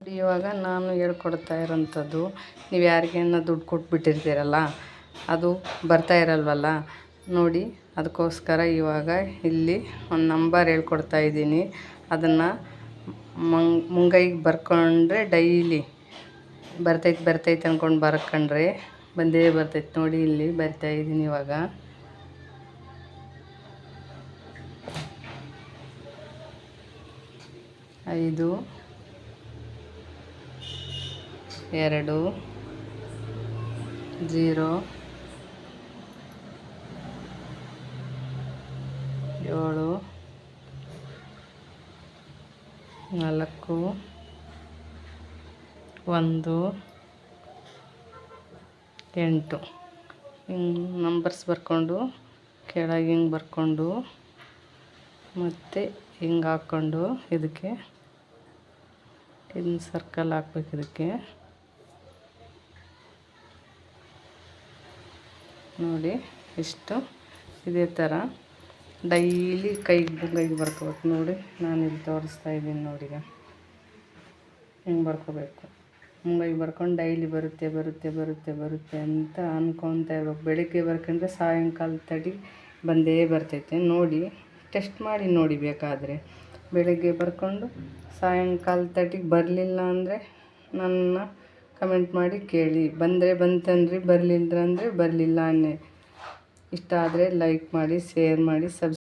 ಇವಾಗ ನಾನು ಹೇಳ್ಕೊಡ್ತಾ ಇರೋಂಥದ್ದು, ನೀವು ಯಾರಿಗೇನ ದುಡ್ಡು ಕೊಟ್ಬಿಟ್ಟಿರ್ತೀರಲ್ಲ, ಅದು ಬರ್ತಾ ಇರಲ್ವಲ್ಲ? ನೋಡಿ, ಅದಕ್ಕೋಸ್ಕರ ಇವಾಗ ಇಲ್ಲಿ ಒಂದು ನಂಬರ್ ಹೇಳ್ಕೊಡ್ತಾ ಇದ್ದೀನಿ. ಅದನ್ನು ಮಂಗ್, ಮುಂಗೈಗೆ ಬರ್ಕೊಂಡ್ರೆ ಡೈಲಿ ಬರ್ತೈತೆ ಬರ್ತೈತೆ ಅಂದ್ಕೊಂಡು ಬರ್ಕೊಂಡ್ರೆ ಬಂದೇ ಬರ್ತೈತೆ. ನೋಡಿ, ಇಲ್ಲಿ ಬರ್ತಾ ಇದ್ದೀನಿ ಇವಾಗ. ಐದು ಎರಡು, ಜೀರೋ, ಏಳು, ನಾಲ್ಕು, ಒಂದು, ಎಂಟು. ಹಿಂಗೆ ನಂಬರ್ಸ್ ಬರ್ಕೊಂಡು, ಕೆಳಗೆ ಹಿಂಗೆ ಬರ್ಕೊಂಡು, ಮತ್ತು ಹಿಂಗೆ ಹಾಕ್ಕೊಂಡು ಇದಕ್ಕೆ ಇದನ್ನ ಸರ್ಕಲ್ ಹಾಕ್ಬೇಕು ಇದಕ್ಕೆ. ನೋಡಿ ಇಷ್ಟು ಇದೇ ಥರ ಡೈಲಿ ಕೈಗೆ ಬುಗ್ಗೈಗೆ ಬರ್ಕೋಬೇಕು. ನೋಡಿ, ನಾನು ಇಲ್ಲಿ ತೋರಿಸ್ತಾ ಇದ್ದೀನಿ ನೋಡಿ ಹಿಂಗೆ ಬರ್ಕೋಬೇಕು? ಮುಂಗೈಗೆ ಬರ್ಕೊಂಡು ಡೈಲಿ ಬರುತ್ತೆ ಬರುತ್ತೆ ಬರುತ್ತೆ ಬರುತ್ತೆ ಅಂತ ಅನ್ಕೊತಾ ಇರ್ಬೇಕು. ಬೆಳಿಗ್ಗೆ ಬರ್ಕೊಂಡ್ರೆ ಸಾಯಂಕಾಲ ತಡಿ ಬಂದೇ ಬರ್ತೈತೆ. ನೋಡಿ, ಟೆಸ್ಟ್ ಮಾಡಿ ನೋಡಿ ಬೇಕಾದರೆ. ಬೆಳಗ್ಗೆ ಬರ್ಕೊಂಡು ಸಾಯಂಕಾಲ ತಟಿಗೆ ಬರಲಿಲ್ಲ ಅಂದರೆ ನನ್ನ ಕಮೆಂಟ್ ಮಾಡಿ ಕೇಳಿ. ಬಂದರೆ ಬಂತಂದ್ರಿ ಬರಲಿಲ್ಲ ಅಂದರೆ ಬರಲಿಲ್ಲ ಅನ್ನಿ. ಇಷ್ಟ ಆದರೆ ಲೈಕ್ ಮಾಡಿ ಶೇರ್ ಮಾಡಿ ಸಬ್ಸ್